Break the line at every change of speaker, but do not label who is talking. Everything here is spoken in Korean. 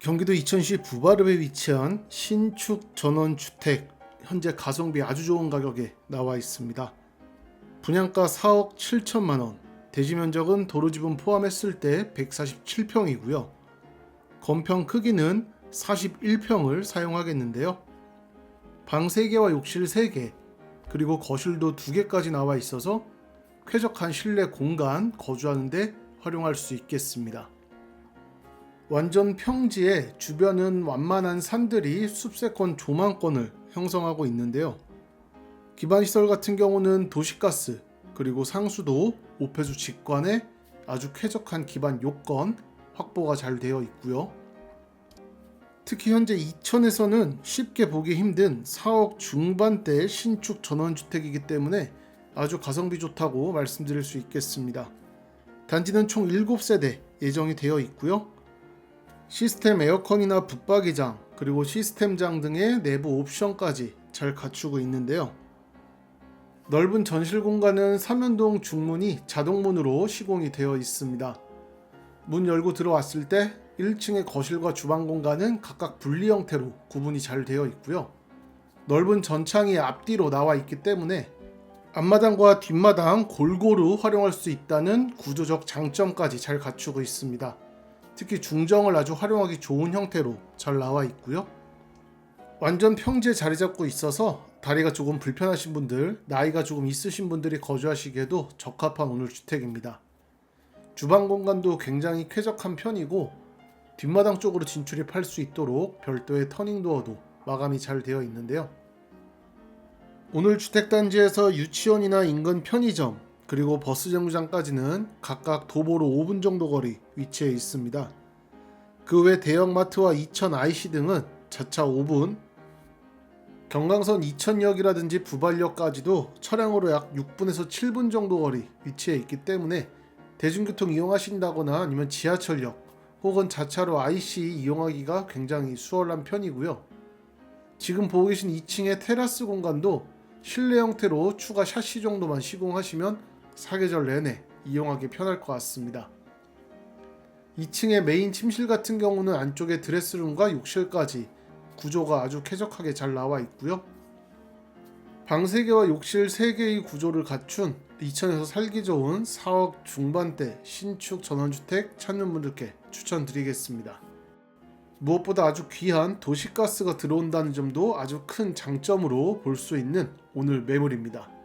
경기도 이천시 부바르에 위치한 신축 전원 주택 현재 가성비 아주 좋은 가격에 나와 있습니다. 분양가 4억 7천만 원, 대지 면적은 도로 지분 포함했을 때 147평이고요. 건평 크기는 41평을 사용하겠는데요. 방 3개와 욕실 3개, 그리고 거실도 2개까지 나와 있어서 쾌적한 실내 공간 거주하는데 활용할 수 있겠습니다. 완전 평지에 주변은 완만한 산들이 숲세권 조망권을 형성하고 있는데요. 기반 시설 같은 경우는 도시가스 그리고 상수도 오폐수 직관에 아주 쾌적한 기반 요건 확보가 잘 되어 있고요. 특히 현재 이천에서는 쉽게 보기 힘든 4억 중반대 신축 전원주택이기 때문에 아주 가성비 좋다고 말씀드릴 수 있겠습니다. 단지는 총 7세대 예정이 되어 있고요. 시스템 에어컨이나 붙박이장 그리고 시스템장 등의 내부 옵션까지 잘 갖추고 있는데요. 넓은 전실 공간은 삼연동 중문이 자동문으로 시공이 되어 있습니다. 문 열고 들어왔을 때 1층의 거실과 주방 공간은 각각 분리 형태로 구분이 잘 되어 있고요. 넓은 전창이 앞뒤로 나와 있기 때문에 앞마당과 뒷마당 골고루 활용할 수 있다는 구조적 장점까지 잘 갖추고 있습니다. 특히 중정을 아주 활용하기 좋은 형태로 잘 나와 있고요. 완전 평지에 자리 잡고 있어서 다리가 조금 불편하신 분들, 나이가 조금 있으신 분들이 거주하시기에도 적합한 오늘 주택입니다. 주방 공간도 굉장히 쾌적한 편이고 뒷마당 쪽으로 진출입할 수 있도록 별도의 터닝 도어도 마감이 잘 되어 있는데요. 오늘 주택단지에서 유치원이나 인근 편의점 그리고 버스 정류장까지는 각각 도보로 5분 정도 거리 위치해 있습니다. 그 외 대형마트와 이천 IC 등은 자차 5분, 경강선 이천역이라든지 부발역까지도 차량으로 약 6분에서 7분 정도 거리 위치해 있기 때문에 대중교통 이용하신다거나 아니면 지하철역 혹은 자차로 IC 이용하기가 굉장히 수월한 편이고요. 지금 보고 계신 2층의 테라스 공간도 실내 형태로 추가 샤시 정도만 시공하시면 사계절 내내 이용하기 편할 것 같습니다. 2층의 메인 침실 같은 경우는 안쪽에 드레스룸과 욕실까지 구조가 아주 쾌적하게 잘 나와 있고요. 방 3개와 욕실 3개의 구조를 갖춘 이천에서 살기 좋은 4억 중반대 신축 전원주택 찾는 분들께 추천드리겠습니다. 무엇보다 아주 귀한 도시가스가 들어온다는 점도 아주 큰 장점으로 볼 수 있는 오늘 매물입니다.